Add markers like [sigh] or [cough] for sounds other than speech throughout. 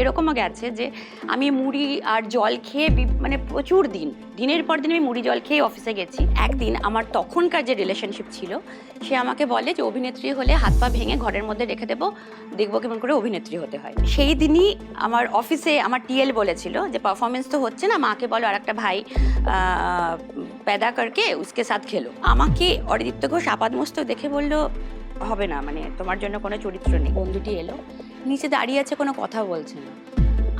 এরকমও গেছে যে আমি মুড়ি আর জল খেয়ে মানে প্রচুর দিন, দিনের পর দিন আমি মুড়ি জল খেয়ে অফিসে গেছি। একদিন আমার তখনকার যে রিলেশনশিপ ছিল, সে আমাকে বলে যে, অভিনেত্রী হলে হাত পা ভেঙে ঘরের মধ্যে রেখে দেবো, দেখব কেমন করে অভিনেত্রী হতে হয়। সেই দিনই আমার অফিসে আমার টিএল বলেছিল যে পারফরমেন্স তো হচ্ছে না, মাকে বলো আর একটা ভাই প্যাদা করকে উসকে সাথ খেলো। আমাকে অরিদিত্য ঘোষ আপাদমস্ত দেখে বলল, হবে না মানে তোমার জন্য কোনো চরিত্র নেই। বন্ধুটি এলো নিচে দাঁড়িয়ে আছে কোনো কথা বলছে না।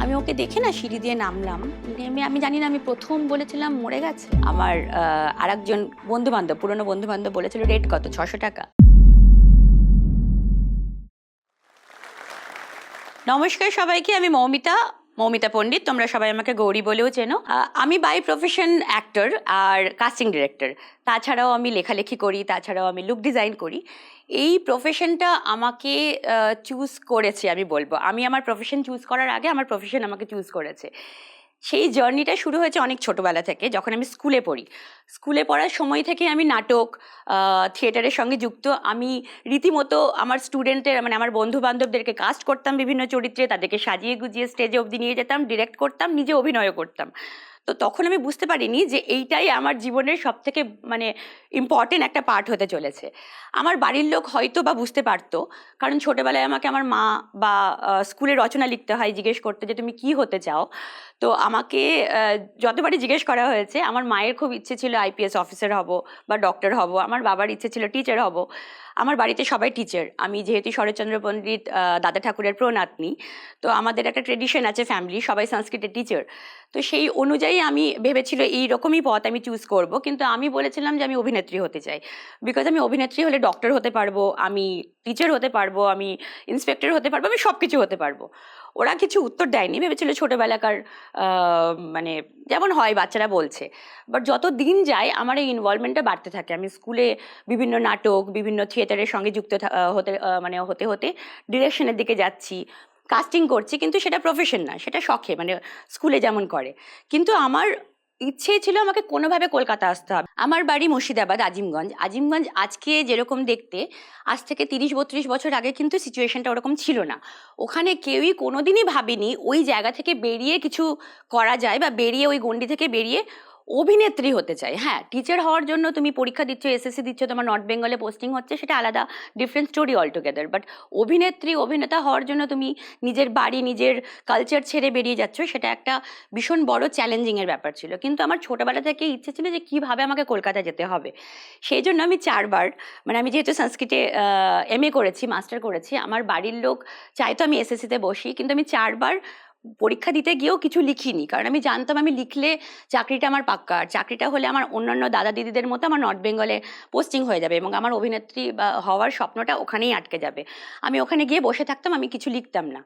আমি ওকে দেখে না সিঁড়ি দিয়ে নামলাম। নেমে আমি জানি না, আমি প্রথম বলেছিলাম মরে গেছে। আমার আর একজন বন্ধু বান্ধব পুরনো বন্ধু বান্ধব বলেছিল রেট কত? ছশো টাকা। নমস্কার সবাইকে, আমি মৌমিতা। মৌমিতা পণ্ডিত, তোমরা সবাই আমাকে গৌরী বলেও চেনো। আমি বাই প্রফেশন অ্যাক্টর আর কাস্টিং ডিরেক্টর তাছাড়াও আমি লেখালেখি করি, তাছাড়াও আমি লুক ডিজাইন করি। এই প্রফেশনটা আমাকে চুজ করেছে আমি বলব। আমি আমার প্রফেশন চুজ করার আগে আমার প্রফেশন আমাকে চুজ করেছে। সেই জার্নিটা শুরু হয়েছে অনেক ছোটবেলা থেকে, যখন আমি স্কুলে পড়ি। স্কুলে পড়ার সময় থেকে আমি নাটক থিয়েটারের সঙ্গে যুক্ত। আমি রীতিমতো আমার স্টুডেন্টের মানে আমার বন্ধু বান্ধবদেরকে কাস্ট করতাম বিভিন্ন চরিত্রে, তাদেরকে সাজিয়ে গুজিয়ে স্টেজে অবধি নিয়ে যেতাম ডিরেক্ট করতাম, নিজে অভিনয়ও করতাম। তো তখন আমি বুঝতে পারিনি যে এইটাই আমার জীবনের সব থেকে মানে ইম্পর্টেন্ট একটা পার্ট হতে চলেছে। আমার বাড়ির লোক হয়তো বা বুঝতে পারতো, কারণ ছোটবেলায় আমাকে আমার মা বা স্কুলে রচনা লিখতে হয়, জিজ্ঞেস করতে যে, তুমি কি হতে চাও? তো আমাকে যতবারই জিজ্ঞেস করা হয়েছে, আমার মায়ের খুব ইচ্ছে ছিল আইপিএস অফিসার হব বা ডক্টর হব, আমার বাবার ইচ্ছে ছিল টিচার হব। আমার বাড়িতে সবাই টিচার আমি যেহেতু শরৎচন্দ্র পণ্ডিত দাদা ঠাকুরের প্রণাতনি, তো আমাদের একটা ট্রেডিশন আছে ফ্যামিলি সবাই সংস্কৃতের টিচার তো সেই অনুযায়ী আমি ভেবেছিল এই রকমই পথ আমি চুজ করব। কিন্তু আমি বলেছিলাম যে, আমি অভিনেত্রী হতে চাই। বিকজ আমি অভিনেত্রী হলে ডক্টর হতে পারব, আমি টিচার হতে পারব, আমি ইন্সপেক্টর হতে পারব, আমি সব কিছু হতে পারব। ওরা কিছু উত্তর দেয়নি, ভেবেছিল ছোটোবেলাকার মানে যেমন হয়, বাচ্চারা বলছে। বাট যত দিন যায়, আমার এই ইনভলভমেন্টটা বাড়তে থাকে। আমি স্কুলে বিভিন্ন নাটক, বিভিন্ন থিয়েটারের সঙ্গে যুক্ত হতে মানে হতে হতে ডিরেকশনের দিকে যাচ্ছি। কাস্টিং করছি, কিন্তু সেটা প্রফেশন না, সেটা শখে মানে স্কুলে যেমন করে। কিন্তু আমার ইচ্ছে ছিল আমাকে কোনোভাবে কলকাতা আসতে হবে। আমার বাড়ি মুর্শিদাবাদ, আজিমগঞ্জ। আজিমগঞ্জ আজকে যেরকম দেখতে, আজ থেকে তিরিশ, বত্রিশ বছর আগে কিন্তু সিচুয়েশনটা ওরকম ছিল না। ওখানে কেউই কোনোদিনই ভাবেনি ওই জায়গা থেকে বেরিয়ে কিছু করা যায় বা বেরিয়ে ওই গন্ডি থেকে বেরিয়ে অভিনেত্রী হতে চাই। হ্যাঁ টিচার হওয়ার জন্য তুমি পরীক্ষা দিচ্ছ এসএসসি দিচ্ছ, তোমার নর্থ বেঙ্গলে পোস্টিং হচ্ছে, সেটা আলাদা different story all together but অভিনেত্রী, অভিনেতা হওয়ার জন্য তুমি নিজের বাড়ি, নিজের কালচার ছেড়ে বেরিয়ে যাচ্ছ, সেটা একটা ভীষণ বড় চ্যালেঞ্জিংয়ের ব্যাপার ছিল। কিন্তু আমার ছোটবেলা থেকে ইচ্ছে ছিল যে কীভাবে আমাকে কলকাতা যেতে হবে। সেই জন্য আমি চারবার মানে আমি যেহেতু সংস্কৃতে এম এ করেছি মাস্টার করেছি, আমার বাড়ির লোক চাইতো আমি এসএসসিতে বসি, কিন্তু আমি চারবার পরীক্ষা দিতে গিয়েও কিছু লিখিনি। কারণ আমি জানতাম আমি লিখলে চাকরিটা আমার পাক্কা, আর চাকরিটা হলে আমার অন্যান্য দাদা দিদিদের মতো আমার নর্থ বেঙ্গলে পোস্টিং হয়ে যাবে এবং আমার অভিনেত্রী বা হওয়ার স্বপ্নটা ওখানেই আটকে যাবে। আমি ওখানে গিয়ে বসে থাকতাম, আমি কিছু লিখতাম না।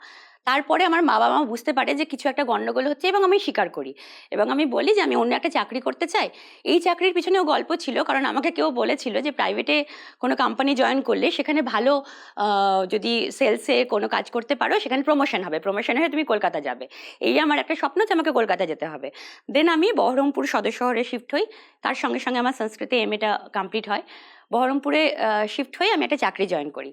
তারপরে আমার মা বাবা বুঝতে পারে যে কিছু একটা গণ্ডগোল হচ্ছে এবং আমি স্বীকার করি। এবং আমি বলি যে, আমি অন্য একটা চাকরি করতে চাই। এই চাকরির পিছনেও গল্প ছিল, কারণ আমাকে কেউ বলেছিল যে প্রাইভেটে কোনো কোম্পানি জয়েন করলে সেখানে ভালো যদি সেলসে কোনো কাজ করতে পারো, সেখানে প্রমোশন হবে। প্রমোশন হয়ে তুমি কলকাতা যাবে। এই আমার একটা স্বপ্ন যে, আমাকে কলকাতা যেতে হবে। দেন আমি বহরমপুর সদর শহরে শিফট হই। তার সঙ্গে সঙ্গে আমার সংস্কৃতে এম এটা কমপ্লিট হয়। বহরমপুরে শিফট হয়ে আমি একটা চাকরি জয়েন করি।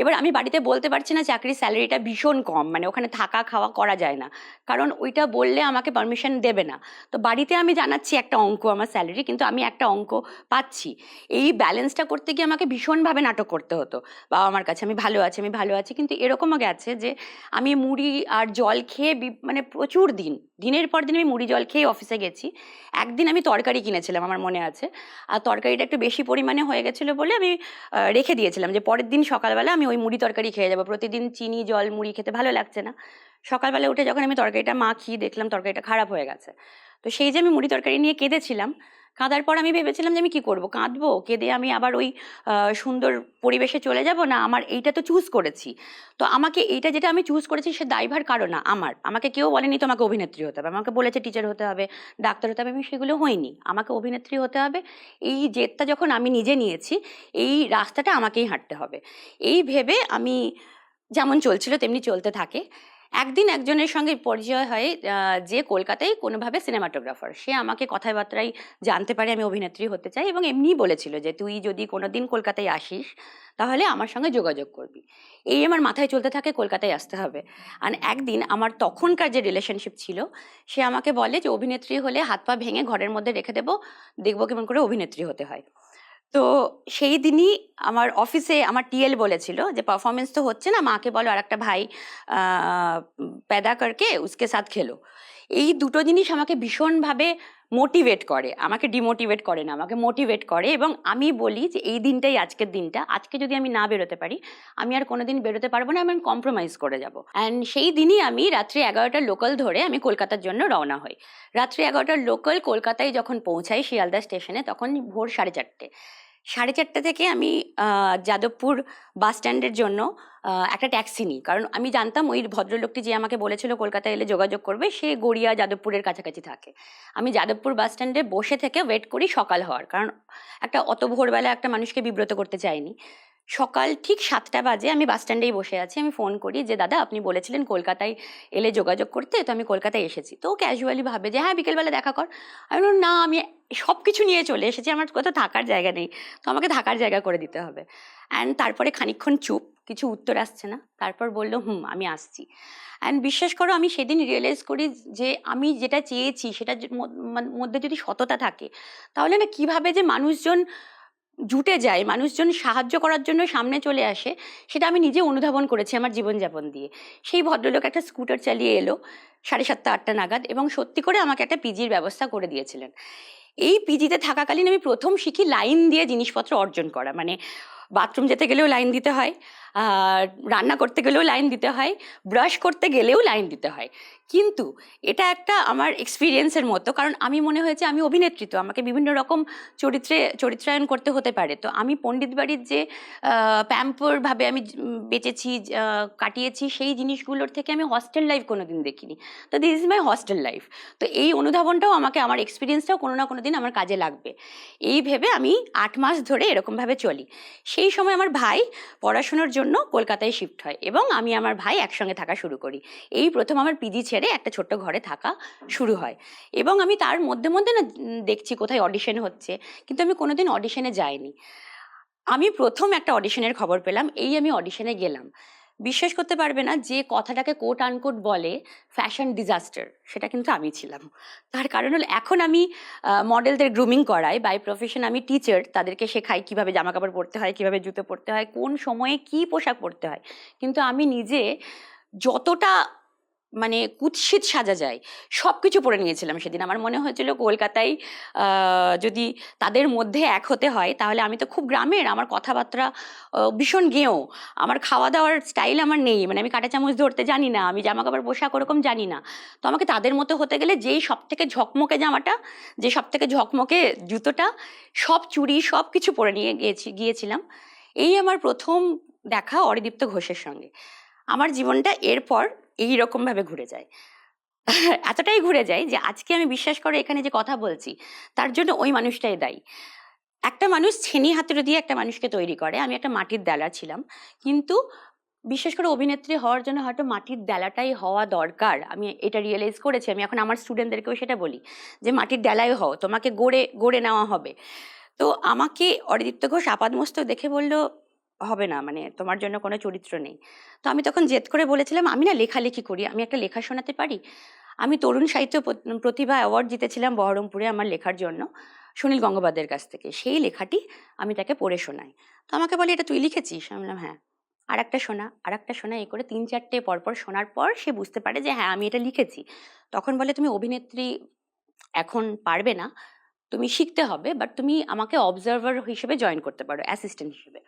এবার আমি বাড়িতে বলতে পারছি না চাকরির স্যালারিটা ভীষণ কম মানে ওখানে থাকা খাওয়া করা যায় না। কারণ ওইটা বললে আমাকে পারমিশন দেবে না। তো বাড়িতে আমি জানাচ্ছি একটা অঙ্ক আমার স্যালারি কিন্তু আমি একটা অঙ্ক পাচ্ছি। এই ব্যালেন্সটা করতে গিয়ে আমাকে ভীষণভাবে নাটক করতে হতো। বাবা আমার কাছে আমি ভালো আছি, আমি ভালো আছি, কিন্তু এরকমও গেছে যে আমি মুড়ি আর জল খেয়ে মানে প্রচুর দিন, দিনের পর দিন আমি মুড়ি জল খেয়ে অফিসে গেছি। একদিন আমি তরকারি কিনেছিলাম, আমার মনে আছে। আর তরকারিটা একটু বেশি পরিমাণে হয়ে গেছিল বলে আমি রেখে দিয়েছিলাম যে পরের দিন সকালবেলা আমি ওই মুড়ি তরকারি খেয়ে যাব। প্রতিদিন চিনি, জল, মুড়ি খেতে ভালো লাগছে না। সকালবেলা উঠে যখন আমি তরকারিটা মাখি দেখলাম তরকারিটা খারাপ হয়ে গেছে। তো সেই যে আমি মুড়ি তরকারি নিয়ে কেঁদেছিলাম, কাঁদার পর আমি ভেবেছিলাম যে আমি কি করব? কাঁদবো? কেঁদে আমি আবার ওই সুন্দর পরিবেশে চলে যাব? না, আমার এইটা তো চুজ করেছি। তো আমাকে এইটা যেটা আমি চুজ করেছি সে দায়ভার কারও না, আমার। আমাকে কেউ বলেনি তোমাকে অভিনেত্রী হতে হবে। আমাকে বলেছে টিচার হতে হবে, ডাক্তার হতে হবে আমি সেগুলো হইনি আমাকে অভিনেত্রী হতে হবে। এই জেদটা যখন আমি নিজে নিয়েছি, এই রাস্তাটা আমাকেই হাঁটতে হবে। এই ভেবে আমি যেমন চলছিল, তেমনি চলতে থাকে। একদিন একজনের সঙ্গে পরিচয় হয় যে কলকাতায় কোনোভাবে সিনেমাটোগ্রাফার। সে আমাকে কথায় বার্তায় জানতে পারে আমি অভিনেত্রী হতে চাই এবং এমনিই বলেছিল যে, তুই যদি কোনোদিন কলকাতায় আসিস, তাহলে আমার সঙ্গে যোগাযোগ করবি। এই আমার মাথায় চলতে থাকে, কলকাতায় আসতে হবে। আর একদিন আমার তখনকার যে রিলেশনশিপ ছিল, সে আমাকে বলে যে, অভিনেত্রী হলে হাত পা ভেঙে ঘরের মধ্যে রেখে দেবো, দেখব কেমন করে অভিনেত্রী হতে হয়। তো সেই দিনই আমার অফিসে আমার টিএল বলেছিল যে পারফরমেন্স তো হচ্ছে না, মাকে বলো আর একটা ভাই পেদা করকে উসকে সাথ খেলো এই দুটো জিনিস আমাকে ভীষণভাবে মোটিভেট করে, আমাকে ডিমোটিভেট করে না, আমাকে মোটিভেট করে এবং আমি বলি যে, এই দিনটাই আজকের দিনটা, আজকে যদি আমি না বেরোতে পারি, আমি আর কোনো দিন বেরোতে পারব না, আমি কম্প্রোমাইজ করে যাব। অ্যান্ড সেই দিনই আমি রাত্রি এগারোটার লোকাল ধরে আমি কলকাতার জন্য রওনা হই। রাত্রি এগারোটার লোকাল কলকাতায় যখন পৌঁছাই শিয়ালদা স্টেশনে তখন ভোর সাড়ে চারটে। সাড়ে চারটে থেকে আমি যাদবপুর বাস স্ট্যান্ডের জন্য একটা ট্যাক্সি নিই। কারণ আমি জানতাম ওই ভদ্রলোকটি যে আমাকে বলেছিল কলকাতায় এলে যোগাযোগ করবে, সে গড়িয়া যাদবপুরের কাছাকাছি থাকে। আমি যাদবপুর বাস স্ট্যান্ডে বসে থেকে ওয়েট করি সকাল হওয়ার। কারণ একটা অত ভোরবেলা একটা মানুষকে বিব্রত করতে চাইনি। সকাল ঠিক সাতটা বাজে আমি বাস স্ট্যান্ডেই বসে আছি। আমি ফোন করি যে, দাদা, আপনি বলেছিলেন কলকাতায় এলে যোগাযোগ করতে, তো আমি কলকাতায় এসেছি। তো ক্যাজুয়ালি ভাবে যে হ্যাঁ বিকেলবেলা দেখা কর। আমি না, আমি সব কিছু নিয়ে চলে এসেছি। আমার কোথাও থাকার জায়গা নেই। তো আমাকে থাকার জায়গা করে দিতে হবে। অ্যান্ড তারপরে খানিকক্ষণ চুপ, কিছু উত্তর আসছে না। তারপর বলল, হুম, আমি আসছি। অ্যান্ড বিশ্বাস করো, আমি সেদিন রিয়েলাইজ করি যে, আমি যেটা চেয়েছি, সেটার মধ্যে যদি সততা থাকে, তাহলে না কীভাবে যে মানুষজন জুটে যায়, মানুষজন সাহায্য করার জন্য সামনে চলে আসে, সেটা আমি নিজে অনুধাবন করেছি আমার জীবনযাপন দিয়ে। সেই ভদ্রলোক একটা স্কুটার চালিয়ে এলো সাড়ে সাতটা, আটটা নাগাদ এবং সত্যি করে আমাকে একটা পিজির ব্যবস্থা করে দিয়েছিলেন। এই পিজিতে থাকাকালীন আমি প্রথম শিখি লাইন দিয়ে জিনিসপত্র অর্জন করা মানে বাথরুম যেতে গেলেও লাইন দিতে হয় রান্না করতে গেলেও লাইন দিতে হয়, ব্রাশ করতে গেলেও লাইন দিতে হয়। কিন্তু এটা একটা আমার এক্সপিরিয়েন্সের মতো, কারণ আমি মনে হয়েছে আমি অভিনেত্রী তো, আমাকে বিভিন্ন রকম চরিত্রে, চরিত্রায়ন করতে হতে পারে। তো আমি পণ্ডিত বাড়ির যে প্যাম্পরভাবে আমি বেঁচেছি কাটিয়েছি, সেই জিনিসগুলোর থেকে আমি হস্টেল লাইফ কোনোদিন দেখিনি। তো this is my hostel life তো এই অনুধাবনটাও আমাকে, আমার এক্সপিরিয়েন্সটাও কোনো না কোনো দিন আমার কাজে লাগবে। এই ভেবে আমি আট মাস ধরে এরকমভাবে চলি। সেই সময় আমার ভাই পড়াশোনার জন্য কলকাতায় শিফট হয় এবং আমি আমার ভাই একসঙ্গে থাকা শুরু করি। এই প্রথম আমার পিজি ছেড়ে একটা ছোট্ট ঘরে থাকা শুরু হয় এবং আমি তার মধ্যে মধ্যে না দেখছি কোথায় অডিশন হচ্ছে কিন্তু আমি কোনোদিন অডিশনে যাইনি। আমি প্রথম একটা অডিশনের খবর পেলাম, এই আমি অডিশনে গেলাম। বিশ্বাস করতে পারবে না যে কথাটাকে কোট আনকোট বলে ফ্যাশন ডিজাস্টার সেটা কিন্তু আমি ছিলাম। তার কারণ হল, এখন আমি মডেলদের গ্রুমিং করাই বাই প্রফেশন আমি টিচার তাদেরকে শেখাই কীভাবে জামা কাপড় পরতে হয়, কীভাবে জুতো পরতে হয়, কোন সময়ে কি পোশাক পরতে হয়। কিন্তু আমি নিজে যতটা মানে কুৎসিত সাজা যায়। সব কিছু পরে নিয়েছিলাম সেদিন। আমার মনে হয়েছিল কলকাতায় যদি তাদের মধ্যে এক হতে হয়, তাহলে আমি তো খুব গ্রামের। আমার কথাবার্তা ভীষণ গেঁয়ো আমার খাওয়া দাওয়ার স্টাইল আমার নেই। মানে আমি কাঁটা চামচ ধরতে জানি না। আমি জামা কাপড় পোশাক ওরকম জানি না। তো আমাকে তাদের মতো হতে গেলে যেই সব থেকে ঝকমকে জামাটা, যে সব থেকে ঝকমকে জুতোটা, সব চুড়ি সব কিছু পরে নিয়ে গিয়েছি গিয়েছিলাম। এই আমার প্রথম দেখা অরিদীপ্ত ঘোষের সঙ্গে। আমার জীবনটা এরপর এই রকম ভাবে ঘুরে যায়। [laughs] এতটাই ঘুরে যায় যে আজকে আমি বিশ্বাস করে এখানে যে কথা বলছি, তার জন্য ওই মানুষটাই দায়ী। একটা মানুষ ছেনি হাতুড়ে দিয়ে একটা মানুষকে তৈরি করে, আমি একটা মাটির দেলা ছিলাম। কিন্তু বিশেষ করে অভিনেত্রী হওয়ার জন্য হয়তো মাটির দেলাটাই হওয়া দরকার। আমি এটা রিয়েলাইজ করেছি, আমি এখন আমার স্টুডেন্টদেরকেও সেটা বলি যে মাটির দেলাই হও, তোমাকে গড়ে গড়ে নেওয়া হবে। তো আমাকে অরিদীপ্ত ঘোষ আপাদমস্ত দেখে বলল হবে না মানে তোমার জন্য কোনো চরিত্র নেই। তো আমি তখন জেদ করে বলেছিলাম, আমি না লেখালেখি করি, আমি একটা লেখা শোনাতে পারি? আমি তরুণ সাহিত্য প্রতিভা অ্যাওয়ার্ড জিতেছিলাম বহরমপুরে আমার লেখার জন্য, সুনীল গঙ্গোপাধ্যায়ের কাছ থেকে। সেই লেখাটি আমি তাকে পড়ে শোনাই। তো আমাকে বলে, এটা তুই লিখেছিস? আমি বললাম হ্যাঁ। আর একটা শোনা আর একটা শোনা এই করে তিন চারটে পরপর শোনার পর সে বুঝতে পারে যে হ্যাঁ আমি এটা লিখেছি। তখন বলে, তুমি অভিনেত্রী এখন পারবে না, তুমি শিখতে হবে বাট তুমি আমাকে অবজারভার হিসেবে জয়েন করতে পারো অ্যাসিস্ট্যান্ট হিসেবে।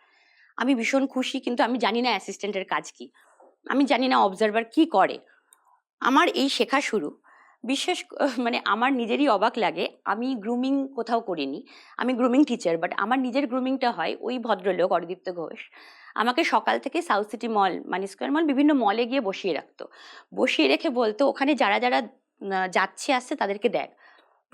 আমি ভীষণ খুশি, কিন্তু আমি জানি না অ্যাসিস্ট্যান্টের কাজ কি। আমি জানি না অবজারভার কি করে। আমার এই শেখা শুরু। বিশেষ মানে আমার নিজেরই অবাক লাগে, আমি গ্রুমিং কোথাও করিনি। আমি গ্রুমিং টিচার বাট আমার নিজের গ্রুমিংটা হয় ওই ভদ্রলোক অরিদীপ্ত ঘোষ। আমাকে সকাল থেকে South City Mall Mani Square Mall বিভিন্ন মলে গিয়ে বসিয়ে রাখতো। বসিয়ে রেখে বলতো, ওখানে যারা যারা যাচ্ছে, আসছে, তাদেরকে দেখ।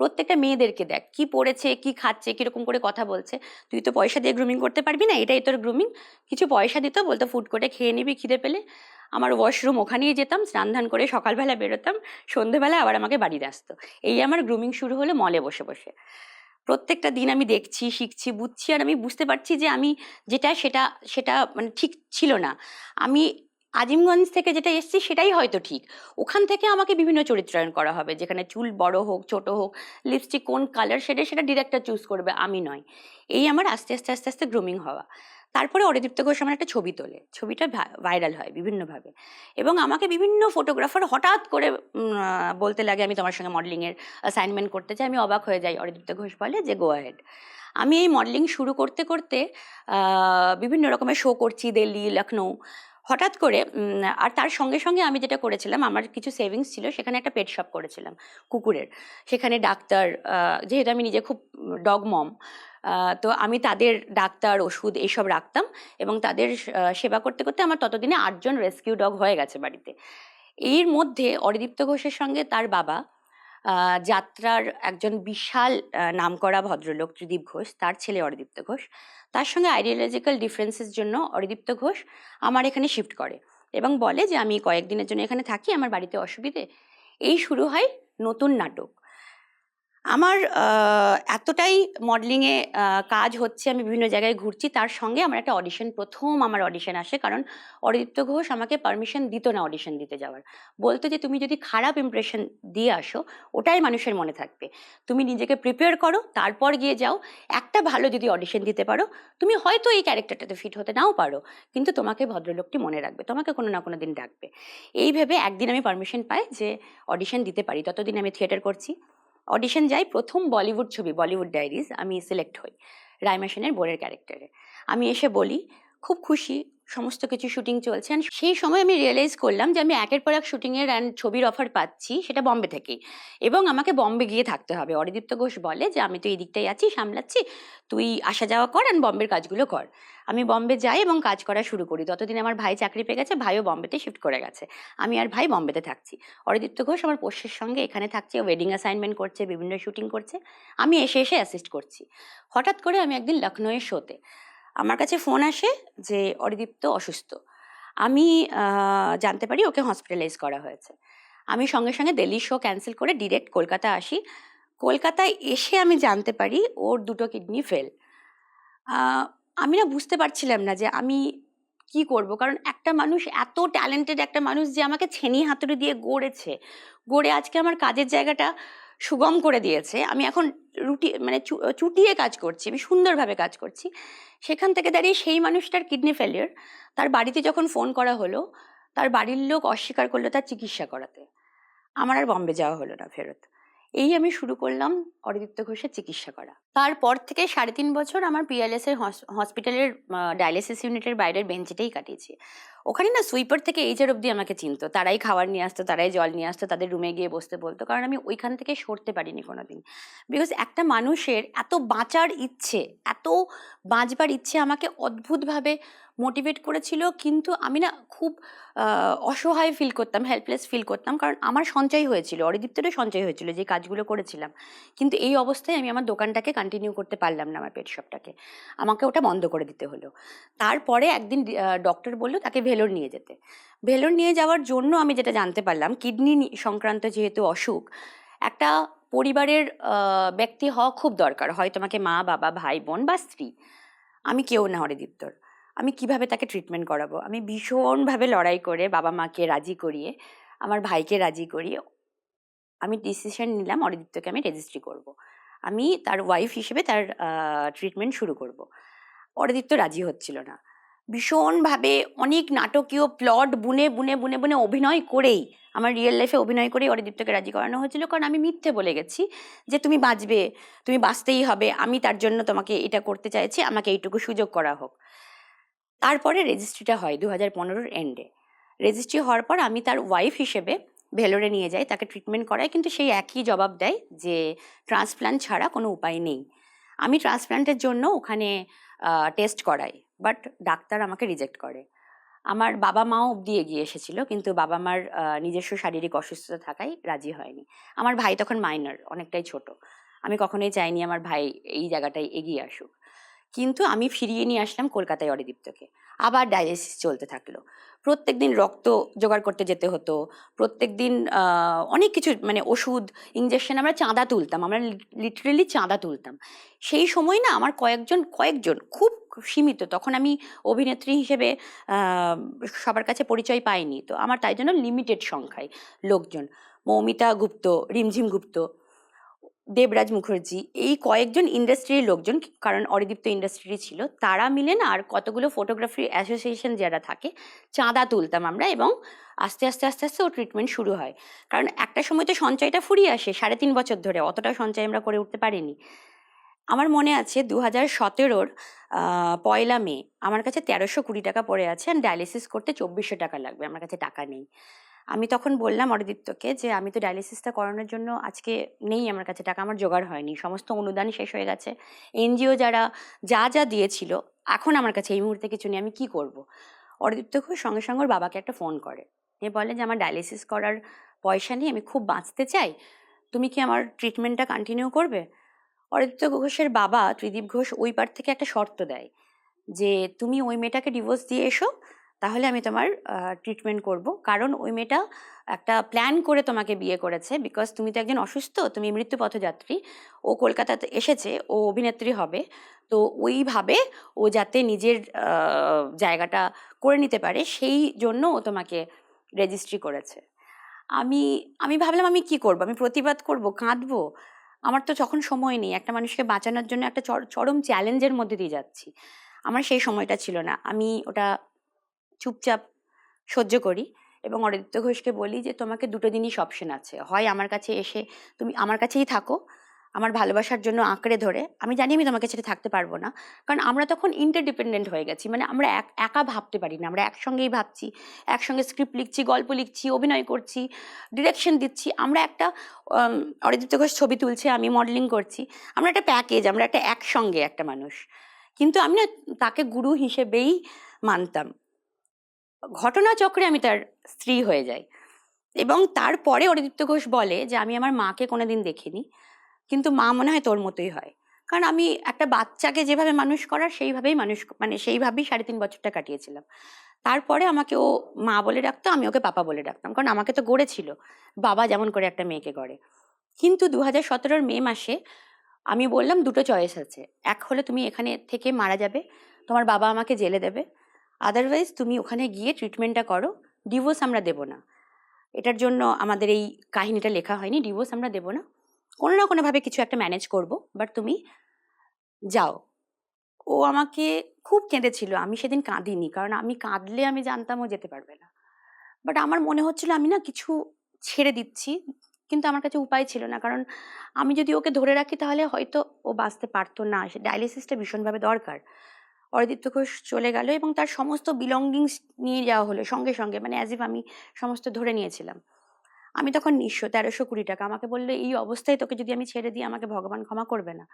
প্রত্যেকটা মেয়েদেরকে দেখ, কি পড়েছে, কি খাচ্ছে, কীরকম করে কথা বলছে। তুই তো পয়সা দিয়ে গ্রুমিং করতে পারবি না, এটাই তোর গ্রুমিং কিছু পয়সা দিত বলতো ফুড কোর্টে খেয়ে নিবি খিদে পেলে। আমার ওয়াশরুম ওখানেই যেতাম, স্নান ধান করে সকালবেলা বেরোতাম, সন্ধেবেলা আবার আমাকে বাড়িতে আসতো। এই আমার গ্রুমিং শুরু হলো মলে বসে বসে। প্রত্যেকটা দিন আমি দেখছি, শিখছি, বুঝছি, আর আমি বুঝতে পারছি যে আমি যেটা, সেটা সেটা মানে ঠিক ছিল না। আমি আজিমগঞ্জ থেকে যেটা এসেছি সেটাই হয়তো ঠিক। ওখান থেকে আমাকে বিভিন্ন চরিত্রায়ন করা হবে। যেখানে চুল বড় হোক, ছোট হোক লিপস্টিক কোন কালার সেটা সেটা ডিরেক্টর চুজ করবে, আমি নয়। এই আমার আস্তে আস্তে আস্তে আস্তে গ্রুমিং হওয়া। তারপরে অরিদীপ্ত ঘোষ আমার একটা ছবি তোলে। ছবিটা ভাইরাল হয় বিভিন্নভাবে। এবং আমাকে বিভিন্ন ফটোগ্রাফার হঠাৎ করে বলতে লাগে, আমি তোমার সঙ্গে মডেলিংয়ের অ্যাসাইনমেন্ট করতে চাই, আমি অবাক হয়ে যাই, অরিদীপ্ত ঘোষ বলে যে গো আহেড আমি এই মডেলিং শুরু করতে করতে বিভিন্ন রকমের শো করছি, দিল্লি লখনৌ হঠাৎ করে আর তার সঙ্গে সঙ্গে আমি যেটা করেছিলাম, আমার কিছু সেভিংস ছিল, সেখানে একটা পেট শপ করেছিলাম, কুকুরের। সেখানে ডাক্তার যেহেতু আমি নিজে খুব ডগ মম তো আমি তাদের ডাক্তার, ওষুধ এইসব রাখতাম এবং তাদের সেবা করতে করতে আমার ততদিনে আটজন রেস্কিউ ডগ হয়ে গেছে বাড়িতে। এর মধ্যে অরিদীপ্ত ঘোষের সঙ্গে তার বাবা যাত্রার একজন বিশাল নাম করা ভদ্রলোক ত্রিদীপ ঘোষ, তার ছেলে অরিদীপ্ত ঘোষ। তার সঙ্গে আইডিওলজিক্যাল ডিফারেন্সের জন্য অরিদীপ্ত ঘোষ আমার এখানে শিফট করে এবং বলে যে, আমি কয়েকদিনের জন্য এখানে থাকি, আমার বাড়িতে অসুবিধে। এই শুরু হয় নতুন নাটক। আমার এতটাই মডেলিংয়ে কাজ হচ্ছে, আমি বিভিন্ন জায়গায় ঘুরছি, তার সঙ্গে আমার একটা অডিশন প্রথম আমার অডিশন আসে, কারণ অরিদীপ্ত ঘোষ আমাকে পারমিশন দিত না অডিশন দিতে যাওয়ার। বলতো যে, তুমি যদি খারাপ ইমপ্রেশন দিয়ে আসো, ওটাই মানুষের মনে থাকবে। তুমি নিজেকে প্রিপেয়ার করো, তারপর গিয়ে যাও। একটা ভালো যদি অডিশন দিতে পারো, তুমি হয়তো এই ক্যারেক্টারটাতে ফিট হতে নাও পারো, কিন্তু তোমাকে ভদ্রলোকটি মনে রাখবে, তোমাকে কোনো না কোনো দিন ডাকবে। এই ভেবে একদিন আমি পারমিশন পাই যে অডিশন দিতে পারি। ততদিন আমি থিয়েটার করছি। অডিশন যাই, প্রথম বলিউড ছবি বলিউড ডায়েরিজ আমি সিলেক্ট হই, রাইমা সেনের বোরের ক্যারেক্টারে আমি এসে বলি, খুব খুশি সমস্ত কিছু শুটিং চলছে সেই সময় আমি রিয়েলাইজ করলাম যে আমি একের পর এক শুটিংয়ের অ্যান্ড ছবির অফার পাচ্ছি সেটা বম্বে থেকেই এবং আমাকে বম্বে গিয়ে থাকতে হবে। অরিদীপ্ত ঘোষ বলে যে, আমি তো এই দিকটাই আছি, সামলাচ্ছি। তুই আসা যাওয়া কর অ্যান্ড বম্বের কাজগুলো কর। আমি বম্বে যাই এবং কাজ করা শুরু করি। ততদিন আমার ভাই চাকরি পেয়ে গেছে, ভাইও বম্বেতে শিফট করে গেছে। আমি আর ভাই বম্বেতে থাকছি। অরিদীপ্ত ঘোষ আমার পোষ্যের সঙ্গে এখানে থাকছে ওয়েডিং অ্যাসাইনমেন্ট করছে, বিভিন্ন শুটিং করছে। আমি এসে এসে অ্যাসিস্ট করছি। হঠাৎ করে আমি একদিন লখনৌয়ের শোতে আমার কাছে ফোন আসে যে, অরিদীপ্ত অসুস্থ। আমি জানতে পারি ওকে হসপিটালাইজ করা হয়েছে। আমি সঙ্গে সঙ্গে দিল্লি শো ক্যান্সেল করে ডিরেক্ট কলকাতা আসি। কলকাতায় এসে আমি জানতে পারি ওর দুটো কিডনি ফেল আমি না বুঝতে পারছিলাম না যে আমি কি করব, কারণ একটা মানুষ এত ট্যালেন্টেড একটা মানুষ যে আমাকে ছেনি হাতুড়ি দিয়ে গড়েছে। গড়ে আজকে আমার কাজের জায়গাটা সুগম করে দিয়েছে। আমি এখন রুটি মানে চুটিয়ে কাজ করছি, আমি সুন্দরভাবে কাজ করছি। সেখান থেকে দাঁড়িয়ে সেই মানুষটার কিডনি ফেলিয়ার তার বাড়িতে যখন ফোন করা হলো, তার বাড়ির লোক অস্বীকার করল তার চিকিৎসা করাতে। আমার আর বম্বে যাওয়া হলো না ফেরত। এই আমি শুরু করলাম অরিদীপ্ত ঘোষের চিকিৎসা করা। তারপর থেকে সাড়ে তিন বছর আমার পিএলএস এর হসপিটালের ডায়ালিসিস ইউনিটের বাইরের বেঞ্চেটেই কাটিয়েছি। ওখানে না সুইপার থেকে এইচআর অব্দি আমাকে চিনতো। তারাই খাবার নিয়ে আসতো, তারাই জল নিয়ে আসতো, তাদের রুমে গিয়ে বসতে বলতো। কারণ আমি ওইখান থেকে সরতে পারিনি কোনোদিন। বিকজ একটা মানুষের এত বাঁচার ইচ্ছে, এত বাঁচবার ইচ্ছে আমাকে অদ্ভুতভাবে মোটিভেট করেছিল, কিন্তু আমি না খুব অসহায় ফিল করতাম হেল্পলেস ফিল করতাম। কারণ আমার সঞ্চয় হয়েছিল, অরিদীপ্তেরও সঞ্চয় হয়েছিল যে কাজগুলো করেছিলাম। কিন্তু এই অবস্থায় আমি আমার দোকানটাকে কন্টিনিউ করতে পারলাম না আমার পেট শপটাকে আমাকে ওটা বন্ধ করে দিতে হলো। তারপরে একদিন ডক্টর বলল তাকে ভেলোর নিয়ে যেতে। ভেলোর নিয়ে যাওয়ার জন্য আমি যেটা জানতে পারলাম কিডনি সংক্রান্ত যেহেতু অসুখ, একটা পরিবারের ব্যক্তি হওয়া খুব দরকার। হয় তোমাকে মা, বাবা, ভাই, বোন বা স্ত্রী। আমি কেউ না হরিদীপ্তর আমি কীভাবে তাকে ট্রিটমেন্ট করাবো আমি ভীষণভাবে লড়াই করে বাবা মাকে রাজি করিয়ে, আমার ভাইকে রাজি করিয়ে আমি ডিসিশন নিলাম অরিদিত্যকে আমি রেজিস্ট্রি করব। আমি তার ওয়াইফ হিসেবে তার ট্রিটমেন্ট শুরু করব। অরিদিত্য রাজি হচ্ছিল না ভীষণভাবে অনেক নাটকীয় প্লট বুনে বুনে বুনে বুনে অভিনয় করেই, আমার রিয়েল লাইফে অভিনয় করেই অরিদিত্যকে রাজি করানো হয়েছিল কারণ আমি মিথ্যে বলে গেছি যে তুমি বাঁচবে, তুমি বাঁচতেই হবে, আমি তার জন্য তোমাকে এটা করতে চাইছি, আমাকে এইটুকু সুযোগ করা হোক তারপরে রেজিস্ট্রিটা হয় দু হাজার পনেরোর এন্ডে রেজিস্ট্রি হওয়ার পর আমি তার ওয়াইফ হিসেবে ভেলোরে নিয়ে যাই, তাকে ট্রিটমেন্ট করাই, কিন্তু সেই একই জবাব দেয় যে ট্রান্সপ্লান্ট ছাড়া কোনো উপায় নেই। আমি ট্রান্সপ্লান্টের জন্য ওখানে টেস্ট করাই বাট ডাক্তার আমাকে রিজেক্ট করে। আমার বাবা মাও অব্দি এগিয়ে এসেছিল, কিন্তু বাবা মার নিজস্ব শারীরিক অসুস্থতা থাকায় রাজি হয়নি। আমার ভাই তখন মাইনর অনেকটাই ছোট। আমি কখনোই চাইনি আমার ভাই এই জায়গাটায় এগিয়ে আসুক। কিন্তু আমি ফিরিয়ে নিয়ে আসলাম কলকাতায় অরিদীপ্তকে। আবার ডায়ালিসিস চলতে থাকল। প্রত্যেক দিন রক্ত জোগাড় করতে যেতে হতো। প্রত্যেক দিন অনেক কিছু মানে ওষুধ ইঞ্জেকশন আমরা চাঁদা তুলতাম। আমরা লিটারেলি চাঁদা তুলতাম। সেই সময় না আমার কয়েকজন কয়েকজন খুব সীমিত, তখন আমি অভিনেত্রী হিসেবে সবার কাছে পরিচয় পাইনি। তো আমার তাই জন্য লিমিটেড সংখ্যায় লোকজন। মৌমিতা গুপ্ত, রিমঝিম গুপ্ত দেবরাজ মুখার্জি, এই কয়েকজন ইন্ডাস্ট্রির লোকজন, কারণ অরিদীপ্ত ইন্ডাস্ট্রি ছিল, তারা মিলে না আর কতগুলো ফটোগ্রাফি অ্যাসোসিয়েশন যারা থাকে, চাঁদা তুলতাম আমরা এবং আস্তে আস্তে আস্তে আস্তে ও ট্রিটমেন্ট শুরু হয়। কারণ একটা সময় তো সঞ্চয়টা ফুরিয়ে আসে, সাড়ে তিন বছর ধরে অতটা সঞ্চয় আমরা করে উঠতে পারিনি। আমার মনে আছে দু হাজার সতেরোর পয়লা মে, আমার কাছে তেরোশো কুড়ি টাকা পড়ে আছে আর ডায়ালিসিস করতে চব্বিশশো টাকা লাগবে, আমার কাছে টাকা নেই। আমি তখন বললাম অরিদীপ্তকে যে, আমি তো ডায়ালিসিসটা করানোর জন্য আজকে নেই আমার কাছে, টাকা আমার জোগাড় হয়নি। সমস্ত অনুদান শেষ হয়ে গেছে। এনজিও যারা, যা যা দিয়েছিল, এখন আমার কাছে এই মুহূর্তে কিছু নেই, আমি কি করব? অরিদীপ্ত ঘোষ সঙ্গে সঙ্গে ওর বাবাকে একটা ফোন করে। এ বলে যে, আমার ডায়ালিসিস করার পয়সা নিয়ে আমি খুব বাঁচতে চাই। তুমি কি আমার ট্রিটমেন্টটা কন্টিনিউ করবে? অরিদিত্য ঘোষের বাবা ত্রিদীপ ঘোষ ওই পার থেকে একটা শর্ত দেয় যে, তুমি ওই মেয়েটাকে ডিভোর্স দিয়ে এসো তাহলে আমি তোমার ট্রিটমেন্ট করব। কারণ ওই মেয়েটা একটা প্ল্যান করে তোমাকে বিয়ে করেছে বিকজ তুমি তো একজন অসুস্থ, তুমি মৃত্যু পথযাত্রী ও কলকাতাতে এসেছে, ও অভিনেত্রী হবে। তো ওইভাবে ও যাতে নিজের জায়গাটা করে নিতে পারে, সেই জন্য ও তোমাকে রেজিস্ট্রি করেছে। আমি আমি ভাবলাম আমি কি করব? আমি প্রতিবাদ করব? কাঁদবো? আমার তো তখন সময় নেই। একটা মানুষকে বাঁচানোর জন্য একটা চর- চরম চ্যালেঞ্জের মধ্যে দিয়ে যাচ্ছি। আমার সেই সময়টা ছিল না। আমি ওটা চুপচাপ সহ্য করি এবং অরিদিত্য ঘোষকে বলি যে, তোমাকে দুটো জিনিস অপশন আছে। হয় আমার কাছে এসে তুমি আমার কাছেই থাকো, আমার ভালোবাসার জন্য আঁকড়ে ধরে। আমি জানি আমি তোমাকে ছেড়ে থাকতে পারব না। কারণ আমরা তখন ইন্টারডিপেন্ডেন্ট হয়ে গেছি। মানে আমরা এক, একা ভাবতে পারি না। আমরা একসঙ্গেই ভাবছি, একসঙ্গে স্ক্রিপ্ট লিখছি, গল্প লিখছি, অভিনয় করছি ডিরেকশন দিচ্ছি। আমরা একটা অরিজিৎ ঘোষ ছবি তুলছে, আমি মডেলিং করছি। আমরা একটা প্যাকেজ আমরা একটা একসঙ্গে একটা মানুষ। কিন্তু আমি না তাকে গুরু হিসেবেই মানতাম। ঘটনাচক্রে আমি তার স্ত্রী হয়ে যাই। এবং তারপরে অরিদিত্য ঘোষ বলে যে, আমি আমার মাকে কোনোদিন দেখিনি, কিন্তু মা মনে হয় তোর মতোই হয়। কারণ আমি একটা বাচ্চাকে যেভাবে মানুষ করার, সেইভাবেই মানুষ মানে সেইভাবেই সাড়ে তিন বছরটা কাটিয়েছিলাম। তারপরে আমাকে ও মা বলে ডাকতো, আমি ওকে পাপা বলে ডাকতাম। কারণ আমাকে তো গড়েছিল, বাবা যেমন করে একটা মেয়েকে গড়ে। কিন্তু দু হাজার সতেরোর মে মাসে আমি বললাম, দুটো চয়েস আছে। এক হলে তুমি এখানে থেকে মারা যাবে, তোমার বাবা আমাকে জেলে দেবে আদারওয়াইজ তুমি ওখানে গিয়ে ট্রিটমেন্টটা করো। ডিভোর্স আমরা দেবো না। এটার জন্য আমাদের এই কাহিনীটা লেখা হয়নি। ডিভোর্স আমরা দেবো না। কোনো না কোনোভাবে কিছু একটা ম্যানেজ করব। বাট তুমি যাও। ও আমাকে খুব কেঁদেছিল। আমি সেদিন কাঁদিনি। কারণ আমি কাঁদলে আমি জানতাম ও যেতে পারবে না। বাট আমার মনে হচ্ছিল আমি না কিছু ছেড়ে দিচ্ছি। কিন্তু আমার কাছে উপায় ছিল না। কারণ আমি যদি ওকে ধরে রাখি তাহলে হয়তো ও বাঁচতে পারতো না। সে ডায়ালিসিসটা ভীষণভাবে দরকার। অরিদিত্য ঘোষ চলে গেল এবং তার সমস্ত বিলঙ্গিংস নিয়ে যাওয়া হলো সঙ্গে সঙ্গে। মানে অ্যাজ ইফ আমি সমস্ত ধরে নিয়েছিলাম। আমি তখন নিঃস্ব তেরোশো কুড়ি টাকা। আমাকে বলল, এই অবস্থায় তোকে যদি আমি ছেড়ে দিই, আমাকে ভগবান ক্ষমা করবে না।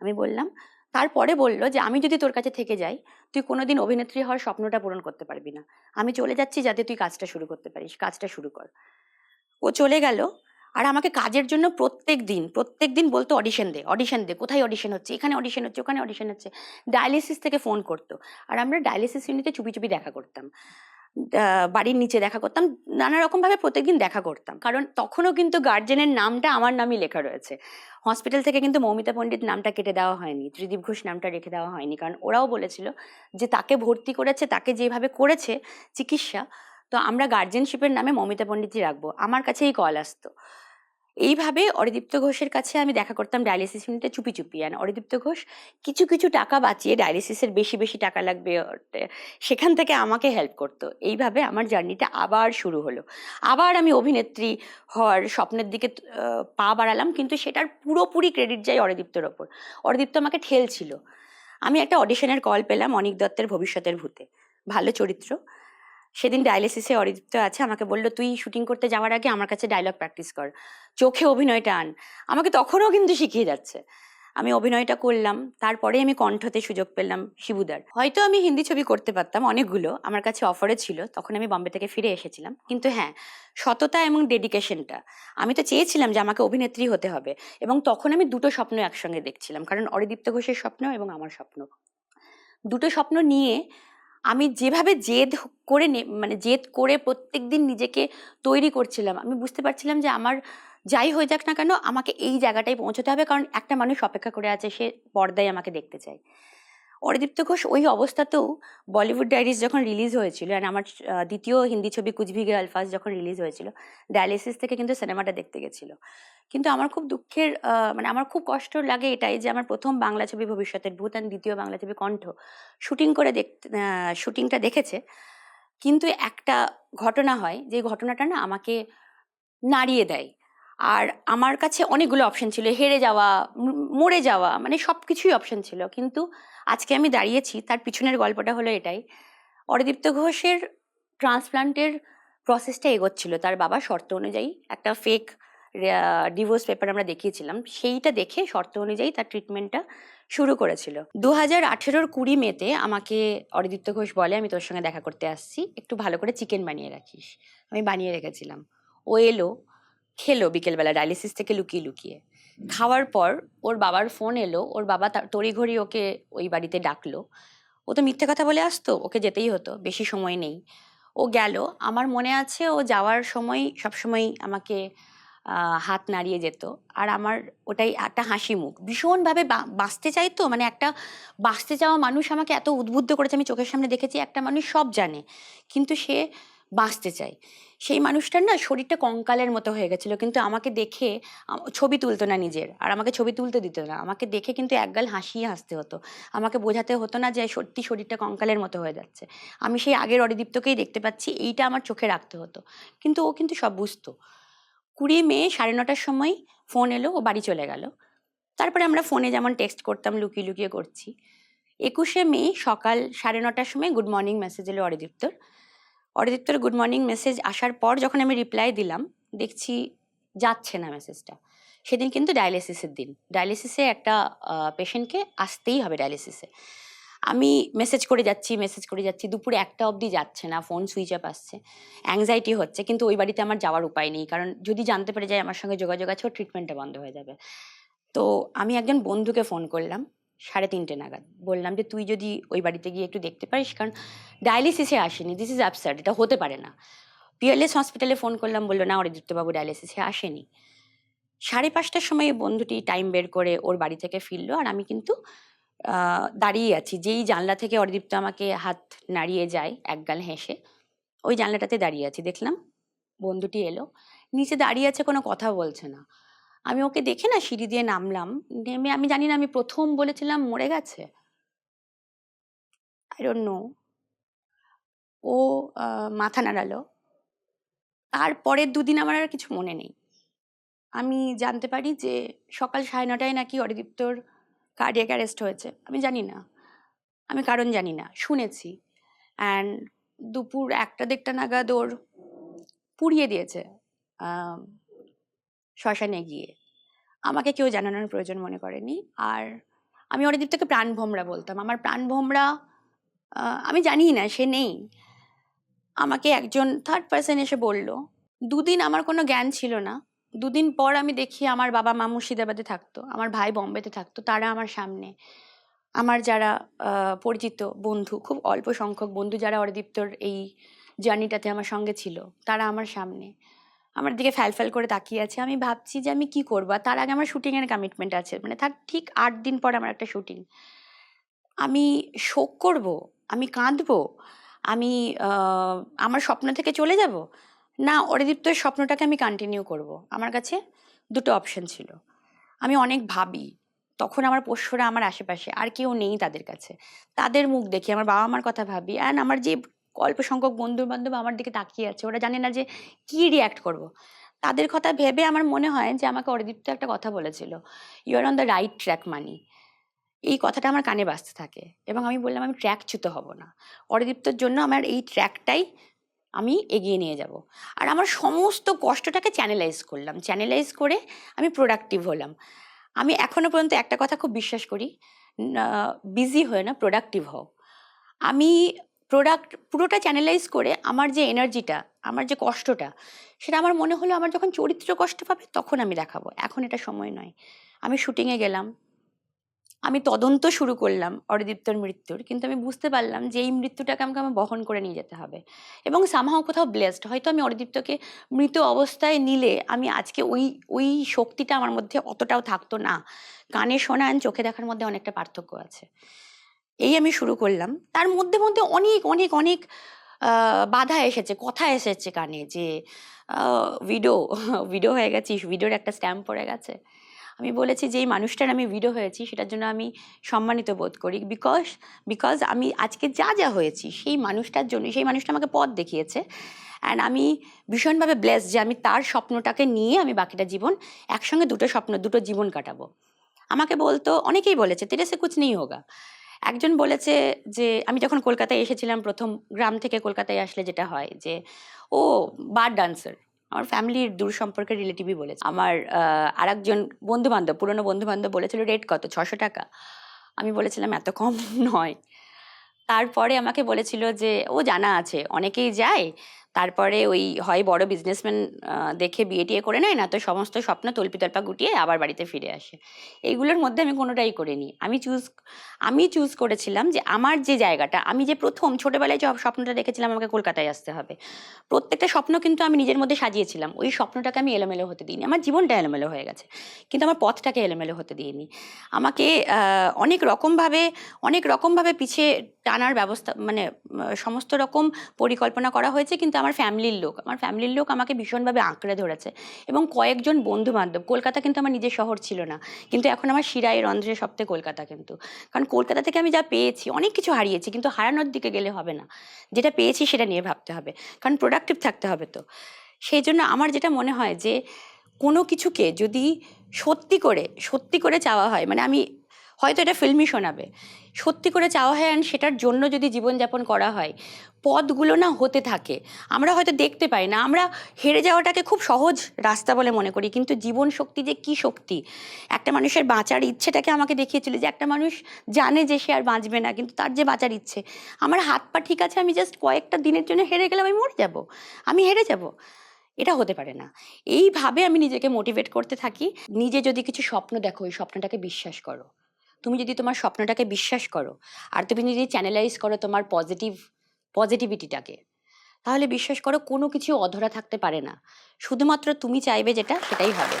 আমি বললাম, তারপরে বলল যে, আমি যদি তোর কাছে থেকে যাই, তুই কোনোদিন অভিনেত্রী হওয়ার স্বপ্নটা পূরণ করতে পারবি না। আমি চলে যাচ্ছি যাতে তুই কাজটা শুরু করতে পারিস। কাজটা শুরু কর। ও চলে গেল। আর আমাকে কাজের জন্য প্রত্যেক দিন প্রত্যেক দিন বলতো অডিশন দে অডিশন দে, কোথায় অডিশন হচ্ছে? এখানে অডিশন হচ্ছে, ওখানে অডিশন হচ্ছে। ডায়ালিসিস থেকে ফোন করতো। আর আমরা ডায়ালিসিস ইউনিটে চুপি চুপি দেখা করতাম। বাড়ির নিচে দেখা করতাম। নানা রকমভাবে প্রত্যেকদিন দেখা করতাম। কারণ তখনও কিন্তু গার্জেনের নামটা আমার নামই লেখা রয়েছে। হসপিটাল থেকে কিন্তু মৌমিতা পণ্ডিত নামটা কেটে দেওয়া হয়নি। ত্রিদীপ ঘোষ নামটা রেখে দেওয়া হয়নি। কারণ ওরাও বলেছিল যে, তাকে ভর্তি করেছে, তাকে যেভাবে করেছে চিকিৎসা তো আমরা গার্জেনশিপের নামে মমিতা পণ্ডিতই রাখব। আমার কাছেই কল আসতো। এইভাবে অরিদীপ্ত ঘোষের কাছে আমি দেখা করতাম ডায়ালিসিস ইউনিটে চুপি চুপি। আর অরিদীপ্ত ঘোষ, কিছু কিছু টাকা বাঁচিয়ে ডায়ালিসিসের বেশি বেশি টাকা লাগবে সেখান থেকে আমাকে হেল্প করতো। এইভাবে আমার জার্নিটা আবার শুরু হলো। আবার আমি অভিনেত্রী হওয়ার স্বপ্নের দিকে পা বাড়ালাম, কিন্তু সেটার পুরোপুরি ক্রেডিট যায় অরিদীপ্তর ওপর। অরিদীপ্ত আমাকে ঠেলছিল। আমি একটা অডিশনের কল পেলাম অনিক দত্তের ভবিষ্যতের ভূতে। ভালো চরিত্র। সেদিন ডায়ালিসিসে অরিদীপ্ত আছে, আমাকে বলল, তুই শুটিং করতে যাওয়ার আগে আমার কাছে ডায়লগ প্র্যাকটিস কর, চোখে অভিনয়টা আন। আমাকে তখনও কিন্তু শিখিয়ে যাচ্ছে। আমি অভিনয়টা করলাম, তারপরে আমি কণ্ঠতে সুযোগ পেলাম শিবুদার। হয়তো আমি হিন্দি ছবি করতে পারতাম অনেকগুলো, আমার কাছে অফারে ছিল, তখন আমি বম্বে থেকে ফিরে এসেছিলাম। কিন্তু হ্যাঁ সততা এবং ডেডিকেশনটা আমি তো চেয়েছিলাম যে আমাকে অভিনেত্রী হতে হবে এবং তখন আমি দুটো স্বপ্ন একসঙ্গে দেখছিলাম, কারণ অরিদীপ্ত ঘোষের স্বপ্ন এবং আমার স্বপ্ন। দুটো স্বপ্ন নিয়ে আমি যেভাবে জেদ করে মানে জেদ করে প্রত্যেক দিন নিজেকে তৈরি করছিলাম, আমি বুঝতে পারছিলাম যে আমার যাই হয়ে যাক না কেন, আমাকে এই জায়গাটায় পৌঁছতে হবে, কারণ একটা মানুষ অপেক্ষা করে আছে, সে পর্দায় আমাকে দেখতে চায়। অরিদীপ্ত ঘোষ ওই অবস্থাতেও বলিউড ডায়েরিজ যখন রিলিজ হয়েছিল অ্যান্ড আমার দ্বিতীয় হিন্দি ছবি কুচবিগে আলফাজ যখন রিলিজ হয়েছিল ডায়ালিসিস থেকে কিন্তু সিনেমাটা দেখতে গেছিল। কিন্তু আমার খুব দুঃখের মানে আমার খুব কষ্ট লাগে এটাই যে আমার প্রথম বাংলা ছবি ভবিষ্যতের ভূত অ্যান্ড দ্বিতীয় বাংলা ছবি কণ্ঠ শুটিং করে দেখতে শুটিংটা দেখেছে। কিন্তু একটা ঘটনা হয়, যে ঘটনাটা না আমাকে নাড়িয়ে দেয়। আর আমার কাছে অনেকগুলো অপশন ছিল, হেরে যাওয়া মরে যাওয়া মানে সব কিছুই অপশন ছিল। কিন্তু আজকে আমি দাঁড়িয়েছি, তার পিছনের গল্পটা হলো এটাই। অরিদীপ্ত ঘোষের ট্রান্সপ্লান্টের প্রসেসটা এগোচ্ছিল, তার বাবা শর্ত অনুযায়ী একটা ফেক ডিভোর্স পেপার আমরা দেখিয়েছিলাম, সেইটা দেখে শর্ত অনুযায়ী তার ট্রিটমেন্টটা শুরু করেছিল। দু হাজার আঠেরোর কুড়ি মেতে আমাকে অরিদীপ্ত ঘোষ বলে, আমি তোর সঙ্গে দেখা করতে আসছি, একটু ভালো করে চিকেন বানিয়ে রাখিস। আমি বানিয়ে রেখেছিলাম। ও এলো, খেলো বিকেলবেলা ডায়ালিসিস থেকে লুকিয়ে লুকিয়ে। খাওয়ার পর ওর বাবার ফোন এলো, ওর বাবা তড়িঘড়ি ওকে ওই বাড়িতে ডাকলো। ও তো মিথ্যে কথা বলে আসতো, ওকে যেতেই হতো, বেশি সময় নেই। ও গেল, আমার মনে আছে ও যাওয়ার সময় সবসময় আমাকে হাত নাড়িয়ে যেত। আর আমার ওটাই একটা হাসি মুখ। ভীষণভাবে বাঁচতে চাইতো মানে একটা বাঁচতে চাওয়া মানুষ আমাকে এত উদ্বুদ্ধ করেছে, আমি চোখের সামনে দেখেছি, একটা মানুষ সব জানে। কিন্তু সে বাঁচতে চাই। সেই মানুষটার না শরীরটা কঙ্কালের মতো হয়ে গেছিল। কিন্তু আমাকে দেখে ছবি তুলতো না নিজের। আর আমাকে ছবি তুলতে দিত না। আমাকে দেখে কিন্তু একগাল হাসিয়ে হাসতে হতো। আমাকে বোঝাতে হতো না যে সত্যি শরীরটা কঙ্কালের মতো হয়ে যাচ্ছে। আমি সেই আগের অরিদীপ্তকেই দেখতে পাচ্ছি। এইটা আমার চোখে রাখতে হতো। কিন্তু ও কিন্তু সব বুঝতো। কুড়ি মে সাড়ে নটার সময় ফোন এলো, ও বাড়ি চলে গেল। তারপরে আমরা ফোনে যেমন টেক্সট করতাম, লুকিয়ে লুকিয়ে করছি। একুশে মে সকাল সাড়ে নটার সময় গুড মর্নিং মেসেজ এলো অরিদীপ্তর। অরিদীপ্তর গুড মর্নিং মেসেজ আসার পর যখন আমি রিপ্লাই দিলাম, দেখছি যাচ্ছে না মেসেজটা সেদিন কিন্তু ডায়ালিসিসের দিন। ডায়ালিসিসে একটা পেশেন্টকে আসতেই হবে ডায়ালিসিসে আমি মেসেজ করে যাচ্ছি মেসেজ করে যাচ্ছি, দুপুরে একটা অবধি যাচ্ছে না ফোন সুইচ অফ আসছে। অ্যাংজাইটি হচ্ছে, কিন্তু ওই বাড়িতে আমার যাওয়ার উপায় নেই, কারণ যদি জানতে পেরে যায় আমার সঙ্গে যোগাযোগ আছে ও ট্রিটমেন্টটা বন্ধ হয়ে যাবে। তো আমি একজন বন্ধুকে ফোন করলাম সাড়ে তিনটে নাগাদ। বললাম যে, তুই যদি ওই বাড়িতে গিয়ে একটু দেখতে পারিস, কারণ ডায়ালিসিসে আসেনি। দিস ইজ অ্যাবসার্ড এটা হতে পারে না। পিয়ারলেস হসপিটালে ফোন করলাম, বলল, না অরিদীপ্তবাবু ডায়ালিসিসে আসেনি। সাড়ে পাঁচটার সময় বন্ধুটি টাইম বের করে ওর বাড়ি থেকে ফিরলো, আর আমি কিন্তু দাঁড়িয়ে আছি। যেই জানলা থেকে অরিদীপ্ত আমাকে হাত নাড়িয়ে যায় একগাল হেসে, ওই জানলাটাতে দাঁড়িয়ে আছি। দেখলাম বন্ধুটি এলো। নিচে দাঁড়িয়ে আছে কোনো কথা বলছে না। আমি ওকে দেখে না সিঁড়ি দিয়ে নামলাম। নেমে আমি জানি না আমি প্রথম বলেছিলাম মরে গেছে। আই ডোন্ট নো ও মাথা নাড়ালো। তারপরের দুদিন আমার আর কিছু মনে নেই। আমি জানতে পারি যে সকাল সাড়ে নটায় নাকি অরিদীপ্তর কার্ডিয়াক অ্যারেস্ট হয়েছে। আমি জানি না। আমি কারণ জানি না। শুনেছি। অ্যান্ড দুপুর একটা দেড়টা নাগাদ ওর পুড়িয়ে দিয়েছে। শ্মশানে গিয়ে। আমাকে কেউ জানানোর প্রয়োজন মনে করেনি। আর আমি অরিদীপ্তকে প্রাণ ভোমরা বলতাম। আমার প্রাণ ভোমরা আমি জানি না, সে নেই। আমাকে একজন থার্ড পার্সন এসে বলল, দুদিন আমার কোনো জ্ঞান ছিল না। দুদিন পর আমি দেখি আমার বাবা মা মুর্শিদাবাদে থাকতো, আমার ভাই বম্বেতে থাকতো, তারা আমার সামনে। আমার যারা পরিচিত বন্ধু, খুব অল্প সংখ্যক বন্ধু যারা অরিদীপ্তর এই জার্নিটাতে আমার সঙ্গে ছিল, তারা আমার সামনে। আমার দিকে ফ্যাল ফ্যাল করে তাকিয়ে আছে। আমি ভাবছি যে আমি কি করব? তার আগে আমার শুটিংয়ের কমিটমেন্ট আছে। মানে তার ঠিক আট দিন পর আমার একটা শুটিং আমি শোক করব? আমি কাঁদবো? আমি আমার স্বপ্ন থেকে চলে যাব? না অরিদীপ্তর স্বপ্নটাকে আমি কন্টিনিউ করব। আমার কাছে দুটো অপশন ছিল। আমি অনেক ভাবি। তখন আমার পোষ্যরা আমার আশেপাশে, আর কেউ নেই তাদের কাছে। তাদের মুখ দেখি, আমার বাবা মার কথা ভাবি। অ্যান্ড আমার যে অল্প সংখ্যক বন্ধু বান্ধব আমার দিকে তাকিয়ে আছে। ওরা জানে না যে কি রিয়াক্ট করব। তাদের কথা ভেবে আমার মনে হয় যে আমাকে অরিদীপ্ত একটা কথা বলেছিল you are on the right track মানি এই কথাটা আমার কানে বাজতে থাকে এবং আমি বললাম, আমি ট্র্যাক ট্র্যাকচ্যুত হব না। অরিদীপ্তর জন্য আমার এই ট্র্যাকটাই আমি এগিয়ে নিয়ে যাব। আর আমার সমস্ত কষ্টটাকে চ্যানেলাইজ করলাম। চ্যানেলাইজ করে আমি প্রোডাক্টিভ হলাম। আমি এখনও পর্যন্ত একটা কথা খুব বিশ্বাস করি বিজি হয়ে না প্রোডাক্টিভ হও। আমি প্রোডাক্ট পুরোটা চ্যানেলাইজ করে আমার যে এনার্জিটা আমার যে কষ্টটা, সেটা আমার মনে হলো আমার যখন চরিত্র কষ্ট পাবে তখন আমি দেখাবো। এখন এটা সময় নয়। আমি শুটিংয়ে গেলাম, আমি তদন্ত শুরু করলাম অরিদীপ্তর মৃত্যুর, কিন্তু আমি বুঝতে পারলাম যে এই মৃত্যুটাকে আমাকে আমার বহন করে নিয়ে যেতে হবে। এবং সামহাও কোথাও ব্লেসড হয়তো আমি অরিদীপ্তকে মৃত অবস্থায় নিলে আমি আজকে ওই ওই শক্তিটা আমার মধ্যে অতটাও থাকতো না। কানে শোনা চোখে দেখার মধ্যে অনেকটা পার্থক্য আছে। এই আমি শুরু করলাম। তার মধ্যে মধ্যে অনেক অনেক অনেক বাধা এসেছে, কথা এসেছে কানে যে ভিডিও ভিডিও হয়ে গেছিস ভিডিওর একটা স্ট্যাম্প পড়ে গেছে। আমি বলেছি যে, এই মানুষটার আমি ভিডিও হয়েছি, সেটার জন্য আমি সম্মানিত বোধ করি। বিকজ বিকজ আমি আজকে যা যা হয়েছি, সেই মানুষটার জন্য, সেই মানুষটা আমাকে পথ দেখিয়েছে। অ্যান্ড আমি ভীষণভাবে ব্লেস যে, আমি তার স্বপ্নটাকে নিয়ে আমি বাকিটা জীবন একসঙ্গে দুটো স্বপ্ন, দুটো জীবন কাটাবো। আমাকে বলতো, অনেকেই বলেছে তেরে সে নেই হোগা? একজন বলেছে যে, আমি যখন কলকাতায় এসেছিলাম, প্রথম গ্রাম থেকে কলকাতায় আসলে যেটা হয় যে, ও বার ডান্সার। আমার ফ্যামিলির দূর সম্পর্কের রিলেটিভই বলেছে। আমার আর একজন বন্ধু বান্ধব পুরনো বন্ধু বান্ধব বলেছিল, রেট কত? ছশো টাকা? আমি বলেছিলাম, এত কম নয়। তারপরে আমাকে বলেছিল যে, ও জানা আছে, অনেকেই যায় তারপরে ওই হয় বড় বিজনেসম্যান দেখে বিয়ে টিয়ে করে নেয়, না তো সমস্ত স্বপ্ন তল্পিতল্পা গুটিয়ে আবার বাড়িতে ফিরে আসে। এইগুলোর মধ্যে আমি কোনোটাই করিনি। আমি চুজ আমি চুজ করেছিলাম যে আমার যে জায়গাটা, আমি যে প্রথম ছোটবেলায় যে স্বপ্নটা দেখেছিলাম, আমাকে কলকাতায় আসতে হবে। প্রত্যেকটা স্বপ্ন কিন্তু আমি নিজের মধ্যে সাজিয়েছিলাম। ওই স্বপ্নটাকে আমি এলোমেলো হতে দিইনি। আমার জীবনটা এলোমেলো হয়ে গেছে। কিন্তু আমার পথটাকে এলোমেলো হতে দিইনি। আমাকে অনেক রকমভাবে অনেক রকমভাবে পিছিয়ে টানার ব্যবস্থা মানে সমস্ত রকম পরিকল্পনা করা হয়েছে। কিন্তু আমার ফ্যামিলির লোক। আমার ফ্যামিলির লোক আমাকে ভীষণভাবে আঁকড়ে ধরেছে এবং কয়েকজন বন্ধু বান্ধব কলকাতা কিন্তু আমার নিজের শহর ছিল না, কিন্তু এখন আমার শিরায় রন্ধ্রে সপ্তাহে কলকাতা কিন্তু। কারণ কলকাতা থেকে আমি যা পেয়েছি, অনেক কিছু হারিয়েছি, কিন্তু হারানোর দিকে গেলে হবে না। যেটা পেয়েছি সেটা নিয়ে ভাবতে হবে, কারণ প্রোডাক্টিভ থাকতে হবে তো। সেই জন্য আমার যেটা মনে হয় যে, কোনো কিছুকে যদি সত্যি করে সত্যি করে চাওয়া হয় মানে আমি হয়তো এটা ফিল্মই শোনাবে। সত্যি করে চাওয়া হয় আর সেটার জন্য যদি জীবনযাপন করা হয়, পথগুলো না হতে থাকে। আমরা হয়তো দেখতে পাই না, আমরা হেরে যাওয়াটাকে খুব সহজ রাস্তা বলে মনে করি, কিন্তু জীবন শক্তি যে কি শক্তি? একটা মানুষের বাঁচার ইচ্ছেটাকে আমাকে দেখিয়েছিল যে একটা মানুষ জানে যে সে আর বাঁচবে না, কিন্তু তার যে বাঁচার ইচ্ছে, আমার হাত পা ঠিক আছে, আমি জাস্ট কয়েকটা দিনের জন্য হেরে গেলাম, আমি মরে যাব, আমি হেরে যাব। এটা হতে পারে না। এইভাবে আমি নিজেকে মোটিভেট করতে থাকি। নিজে যদি কিছু স্বপ্ন দেখো, ওই স্বপ্নটাকে বিশ্বাস করো। তুমি যদি তোমার স্বপ্নটাকে বিশ্বাস করো, আর তুমি যদি চ্যানেলাইজ করো তোমার পজিটিভ পজিটিভিটিটাকে তাহলে বিশ্বাস করো কোনো কিছু অধরা থাকতে পারে না। শুধুমাত্র তুমি চাইবে যেটা, সেটাই হবে।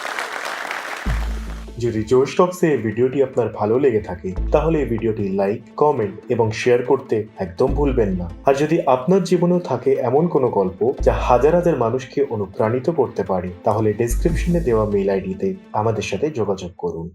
যদি জোশ টক্সে এই ভিডিওটি আপনার ভালো লেগে থাকে, তাহলে এই ভিডিওটি লাইক কমেন্ট এবং শেয়ার করতে একদম ভুলবেন না। আর যদি আপনার জীবনেও থাকে এমন কোনো গল্প যা হাজার হাজার মানুষকে অনুপ্রাণিত করতে পারে, তাহলে ডেসক্রিপশনে দেওয়া মেল আইডিতে আমাদের সাথে যোগাযোগ করুন।